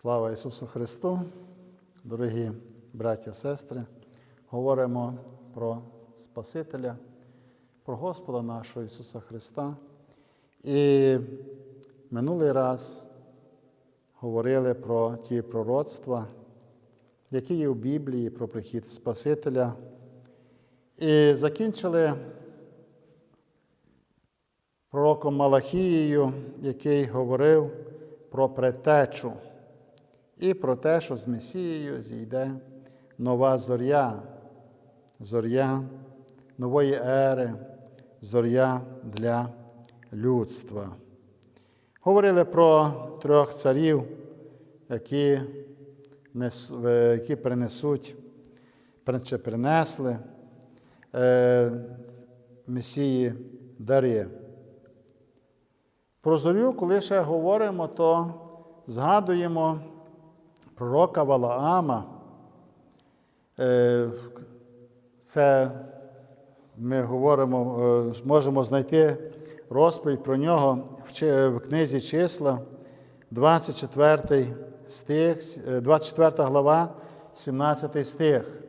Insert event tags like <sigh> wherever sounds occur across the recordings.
Слава Ісусу Христу, дорогі браття, сестри, говоримо про Спасителя, про Господа нашого Ісуса Христа. І минулий раз говорили про ті пророцтва, які є в Біблії, про прихід Спасителя. І закінчили пророком Малахією, який говорив про предтечу і про те, що з Месією зійде нова зоря, зоря нової ери, зоря для людства. Говорили про трьох царів, які, е, які принесуть, чи принесли е, Месії дари. Про зорю, коли ще говоримо, то згадуємо пророка Валаама. Е, Це ми говоримо, е, можемо знайти розповідь про нього в книзі числа, 24 стих, е, 24 глава, 17 стих.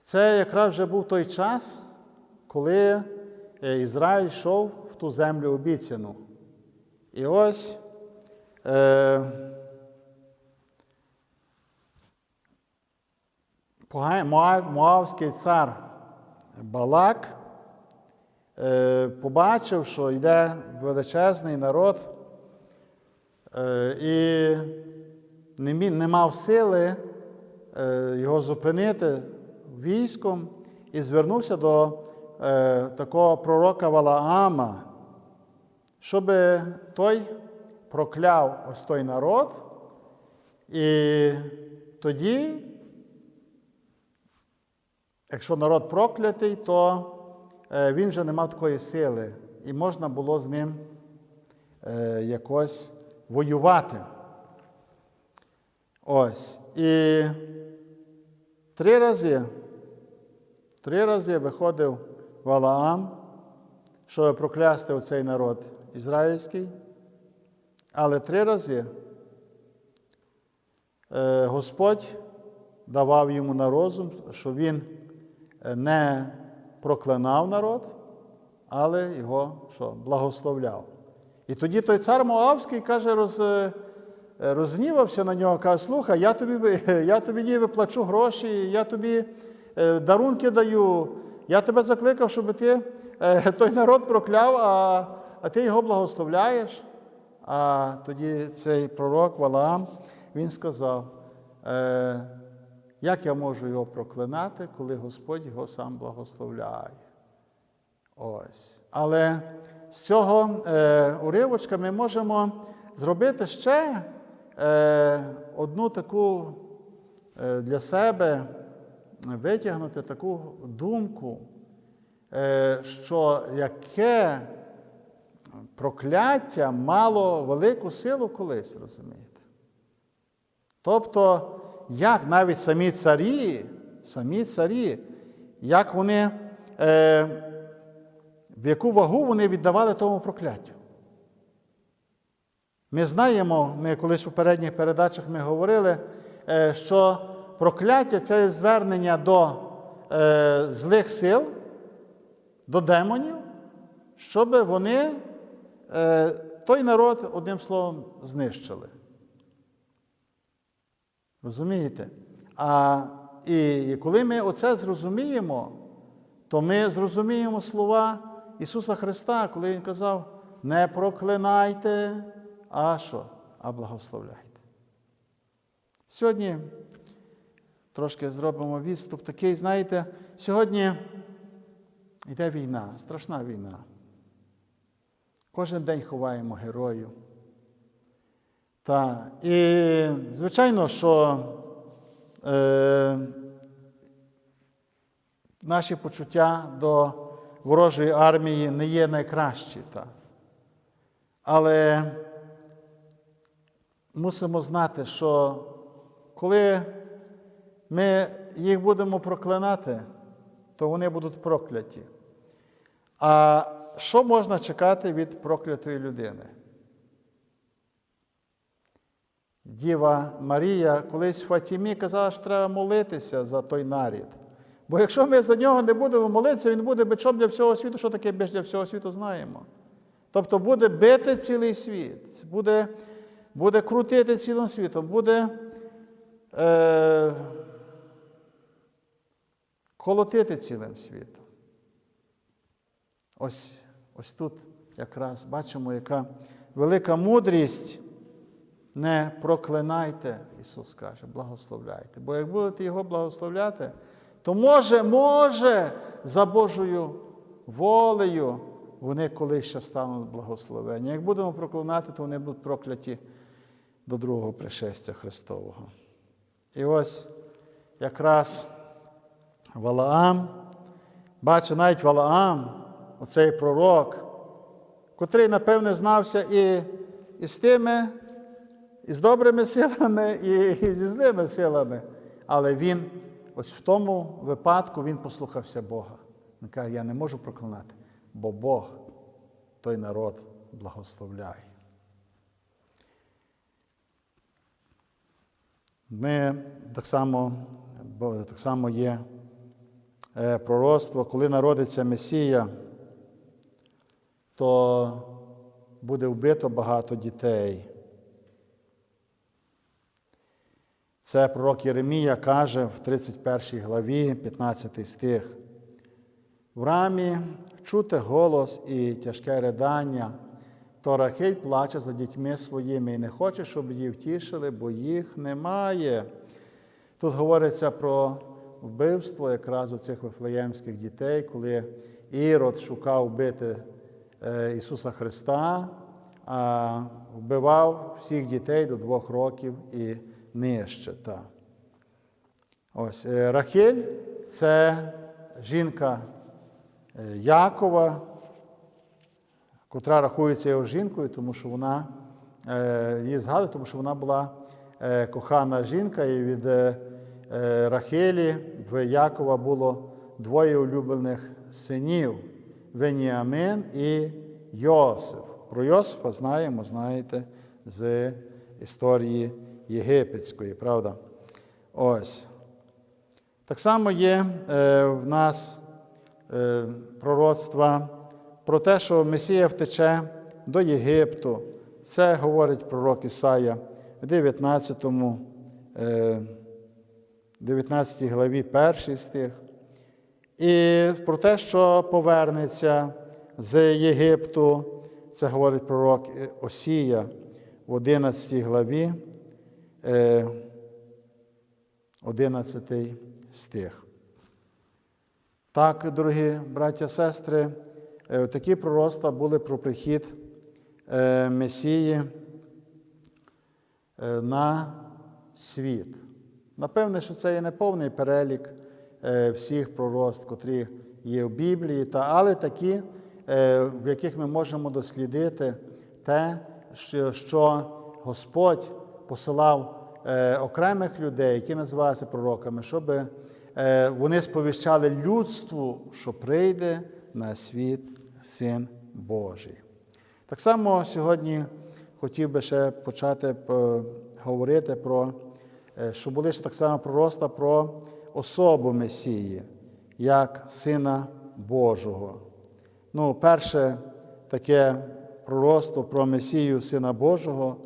Це якраз вже був той час, коли е, Ізраїль йшов в ту землю обіцяну. І ось е, Моавський цар Балак е, побачив, що йде величезний народ е, і не, мав сили е, його зупинити військом і звернувся до такого пророка Валаама, щоб той прокляв ось той народ, і тоді, якщо народ проклятий, то е, він вже не мав такої сили, і можна було з ним е, якось воювати. Ось. І три рази, три рази виходив Валаам, щоб проклясти оцей народ ізраїльський. Але три рази е, Господь давав йому на розум, що він не проклинав народ, але його що, благословляв. І тоді той цар Моавський каже, роз, е, розгнівався на нього, каже, слухай, я тобі, <laughs> я тобі ніби плачу гроші, я тобі е, дарунки даю, я тебе закликав, щоб ти е, <laughs> той народ прокляв, а, а ти його благословляєш. А тоді цей пророк Валаам, він сказав, як я можу його проклинати, коли Господь його сам благословляє. Ось. Але з цього е, уривочка ми можемо зробити ще е, одну таку е, для себе витягнути таку думку, е, що яке прокляття мало велику силу колись, розумієте? Тобто, як навіть самі царі, самі царі, як вони, е, в яку вагу вони віддавали тому прокляттю. Ми знаємо, ми колись у попередніх передачах ми говорили, е, що прокляття це звернення до е, злих сил, до демонів, щоб вони е, той народ, одним словом, знищили. Розумієте? А і, коли ми оце зрозуміємо, то ми зрозуміємо слова Ісуса Христа, коли Він казав: не проклинайте, а що? А благословляйте. Сьогодні трошки зробимо відступ такий, знаєте, сьогодні йде війна, страшна війна. Кожен день ховаємо героїв. Та, і звичайно, що е, наші почуття до ворожої армії не є найкращі. Та. Але мусимо знати, що коли ми їх будемо проклинати, то вони будуть прокляті. А що можна чекати від проклятої людини? Діва Марія колись в Фатімі казала, що треба молитися за той нарід. Бо якщо ми за нього не будемо молитися, він буде бичом для всього світу, що таке біж для всього світу, знаємо. Тобто буде бити цілий світ, буде, буде крутити цілим світом, буде е, колотити цілим світом. Ось, ось тут якраз бачимо, яка велика мудрість. Не проклинайте, Ісус каже, благословляйте. Бо як будете Його благословляти, то може, може, за Божою волею вони колись ще стануть благословені. Як будемо проклинати, то вони будуть прокляті до другого пришестя Христового. І ось якраз Валаам, бачу, навіть Валаам, оцей пророк, котрий, напевне, знався і, і з тими, і з добрими силами, і, зі злими силами. Але він, ось в тому випадку, він послухався Бога. Він каже, я не можу проклинати, бо Бог той народ благословляє. Ми так само, так само є е, пророцтво, коли народиться Месія, то буде вбито багато дітей. Це пророк Єремія каже в 31 главі, 15 стих. В рамі чути голос і тяжке ридання, то Рахиль плаче за дітьми своїми і не хоче, щоб її втішили, бо їх немає. Тут говориться про вбивство якраз у цих вифлеємських дітей, коли Ірод шукав вбити е, Ісуса Христа, а вбивав всіх дітей до двох років і нижче. Та. Ось е, Рахиль це жінка е, Якова, котра рахується його жінкою, тому що вона е, її згадує, тому що вона була кохана жінка, і від Рахилі в Якова було двоє улюблених синів Веніамин і Йосиф. Про Йосифа знаємо, знаєте, з історії єгипетської, правда? Ось. Так само є е, в нас е, пророцтва про те, що Месія втече до Єгипту. Це говорить пророк Ісая в 19, е, 19 главі, перший стих. І про те, що повернеться з Єгипту, це говорить пророк Осія в 11 главі, 11 стих. Так, дорогі браття сестри, е, такі пророцтва були про прихід е, Месії е, на світ. Напевне, що це є не повний перелік всіх пророцтв, котрі є в Біблії, та, але такі, в яких ми можемо дослідити те, що Господь посилав окремих людей, які називаються пророками, щоб вони сповіщали людству, що прийде на світ Син Божий. Так само сьогодні хотів би ще почати говорити про, що були ще так само пророста про особу Месії, як Сина Божого. Ну, перше таке пророцтво про Месію Сина Божого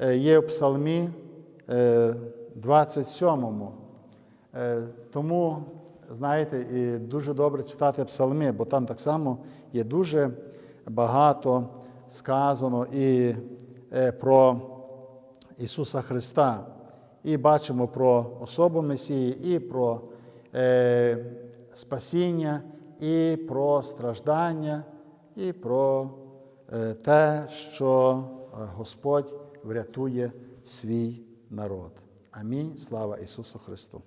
є в Псалмі 27. Тому, знаєте, і дуже добре читати псалми, бо там так само є дуже багато сказано і про Ісуса Христа. І бачимо про особу Месії, і про е, спасіння, і про страждання, і про е, те, що Господь врятує свій народ. Амінь. Слава Ісусу Христу!